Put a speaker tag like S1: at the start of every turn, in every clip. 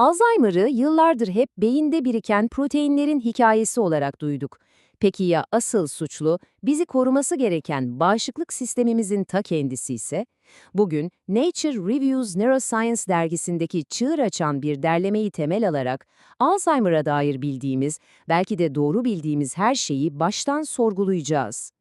S1: Alzheimer'ı yıllardır hep beyinde biriken proteinlerin hikayesi olarak duyduk. Peki ya asıl suçlu, bizi koruması gereken bağışıklık sistemimizin ta kendisi ise? Bugün Nature Reviews Neuroscience dergisindeki çığır açan bir derlemeyi temel alarak Alzheimer'a dair bildiğimiz, belki de doğru bildiğimiz her şeyi baştan sorgulayacağız.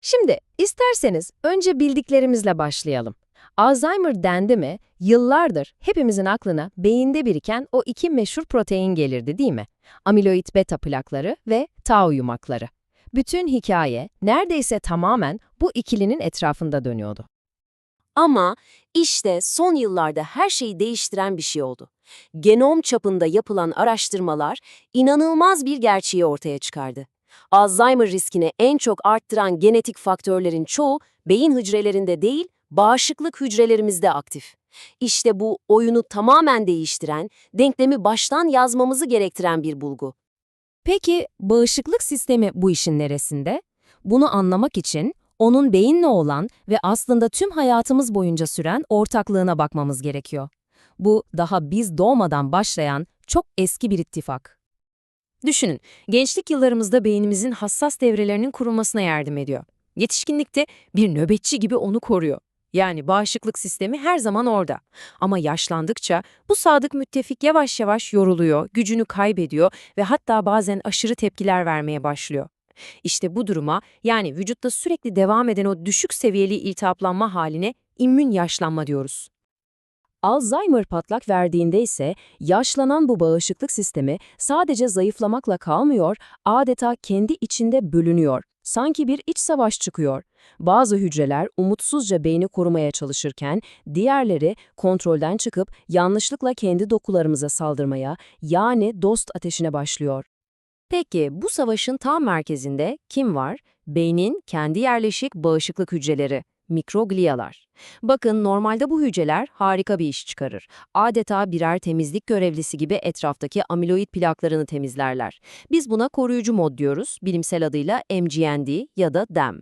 S1: Şimdi isterseniz önce bildiklerimizle başlayalım. Alzheimer dendi mi, yıllardır hepimizin aklına beyinde biriken o iki meşhur protein gelirdi değil mi? Amiloid beta plakları ve tau yumakları. Bütün hikaye neredeyse tamamen bu ikilinin etrafında dönüyordu. Ama işte son yıllarda her şeyi değiştiren bir şey oldu. Genom çapında yapılan araştırmalar inanılmaz bir gerçeği ortaya çıkardı. Alzheimer riskini en çok arttıran genetik faktörlerin çoğu beyin hücrelerinde değil, bağışıklık hücrelerimizde aktif. İşte bu oyunu tamamen değiştiren, denklemi baştan yazmamızı gerektiren bir bulgu. Peki bağışıklık sistemi bu işin neresinde? Bunu anlamak için onun beyinle olan ve aslında tüm hayatımız boyunca süren ortaklığına bakmamız gerekiyor. Bu daha biz doğmadan başlayan çok eski bir ittifak. Düşünün, gençlik yıllarımızda beynimizin hassas devrelerinin kurulmasına yardım ediyor. Yetişkinlikte bir nöbetçi gibi onu koruyor. Yani bağışıklık sistemi her zaman orada. Ama yaşlandıkça bu sadık müttefik yavaş yavaş yoruluyor, gücünü kaybediyor ve hatta bazen aşırı tepkiler vermeye başlıyor. İşte bu duruma yani vücutta sürekli devam eden o düşük seviyeli iltihaplanma haline immün yaşlanma diyoruz. Alzheimer patlak verdiğinde ise yaşlanan bu bağışıklık sistemi sadece zayıflamakla kalmıyor, adeta kendi içinde bölünüyor. Sanki bir iç savaş çıkıyor. Bazı hücreler umutsuzca beyni korumaya çalışırken, diğerleri kontrolden çıkıp yanlışlıkla kendi dokularımıza saldırmaya, yani dost ateşine başlıyor. Peki bu savaşın tam merkezinde kim var? Beynin kendi yerleşik bağışıklık hücreleri, mikroglialar. Bakın normalde bu hücreler harika bir iş çıkarır. Adeta birer temizlik görevlisi gibi etraftaki amiloid plaklarını temizlerler. Biz buna koruyucu mod diyoruz, bilimsel adıyla MGND ya da DEM.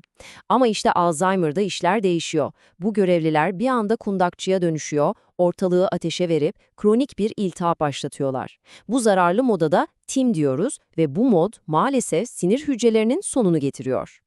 S1: Ama işte Alzheimer'da işler değişiyor. Bu görevliler bir anda kundakçıya dönüşüyor, ortalığı ateşe verip kronik bir iltihap başlatıyorlar. Bu zararlı moda da TIM diyoruz ve bu mod maalesef sinir hücrelerinin sonunu getiriyor.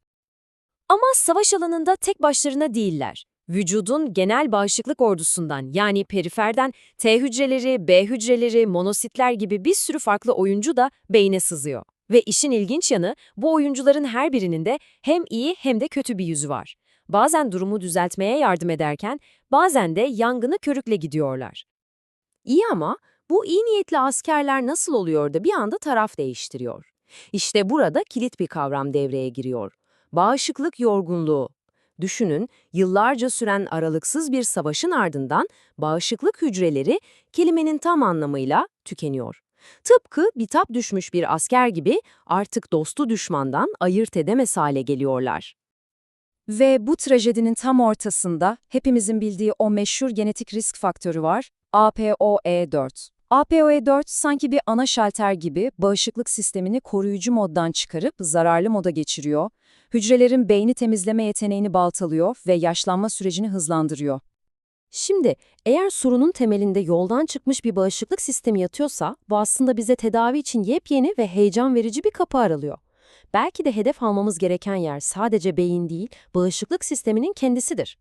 S1: Ama savaş alanında tek başlarına değiller. Vücudun genel bağışıklık ordusundan yani periferden T hücreleri, B hücreleri, monositler gibi bir sürü farklı oyuncu da beyne sızıyor. Ve işin ilginç yanı bu oyuncuların her birinin de hem iyi hem de kötü bir yüzü var. Bazen durumu düzeltmeye yardım ederken bazen de yangını körükle gidiyorlar. İyi ama bu iyi niyetli askerler nasıl oluyor da bir anda taraf değiştiriyor? İşte burada kilit bir kavram devreye giriyor. Bağışıklık yorgunluğu. Düşünün, yıllarca süren aralıksız bir savaşın ardından bağışıklık hücreleri kelimenin tam anlamıyla tükeniyor. Tıpkı bitap düşmüş bir asker gibi artık dostu düşmandan ayırt edemez hale geliyorlar. Ve bu trajedinin tam ortasında hepimizin bildiği o meşhur genetik risk faktörü var, APOE4. APOE4 sanki bir ana şalter gibi bağışıklık sistemini koruyucu moddan çıkarıp zararlı moda geçiriyor, hücrelerin beyni temizleme yeteneğini baltalıyor ve yaşlanma sürecini hızlandırıyor. Şimdi eğer sorunun temelinde yoldan çıkmış bir bağışıklık sistemi yatıyorsa bu aslında bize tedavi için yepyeni ve heyecan verici bir kapı aralıyor. Belki de hedef almamız gereken yer sadece beyin değil, bağışıklık sisteminin kendisidir.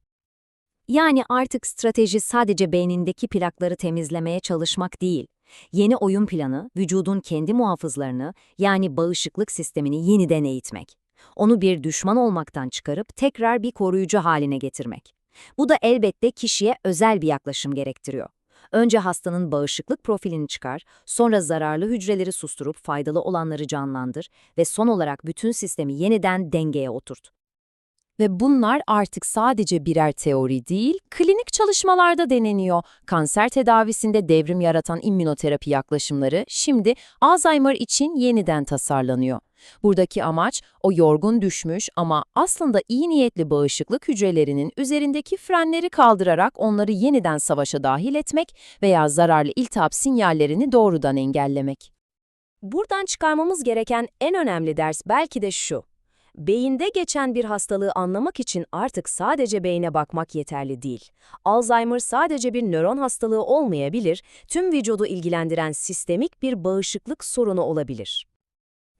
S2: Yani artık strateji sadece beynindeki plakları temizlemeye çalışmak değil. Yeni oyun planı, vücudun kendi muhafızlarını yani bağışıklık sistemini yeniden eğitmek. Onu bir düşman olmaktan çıkarıp tekrar bir koruyucu haline getirmek. Bu da elbette kişiye özel bir yaklaşım gerektiriyor. Önce hastanın bağışıklık profilini çıkar, sonra zararlı hücreleri susturup faydalı olanları canlandır ve son olarak bütün sistemi yeniden dengeye oturt.
S1: Ve bunlar artık sadece birer teori değil, klinik çalışmalarda deneniyor. Kanser tedavisinde devrim yaratan immünoterapi yaklaşımları şimdi Alzheimer için yeniden tasarlanıyor. Buradaki amaç o yorgun düşmüş ama aslında iyi niyetli bağışıklık hücrelerinin üzerindeki frenleri kaldırarak onları yeniden savaşa dahil etmek veya zararlı iltihap sinyallerini doğrudan engellemek. Buradan çıkarmamız gereken en önemli ders belki de şu. Beyinde geçen bir hastalığı anlamak için artık sadece beyne bakmak yeterli değil. Alzheimer sadece bir nöron hastalığı olmayabilir, tüm vücudu ilgilendiren sistemik bir bağışıklık sorunu olabilir.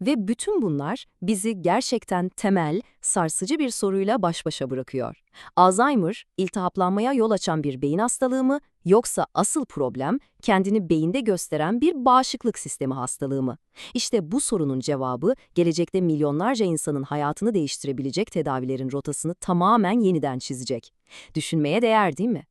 S1: Ve bütün bunlar bizi gerçekten temel, sarsıcı bir soruyla baş başa bırakıyor. Alzheimer, iltihaplanmaya yol açan bir beyin hastalığı mı, yoksa asıl problem kendini beyinde gösteren bir bağışıklık sistemi hastalığı mı? İşte bu sorunun cevabı gelecekte milyonlarca insanın hayatını değiştirebilecek tedavilerin rotasını tamamen yeniden çizecek. Düşünmeye değer değil mi?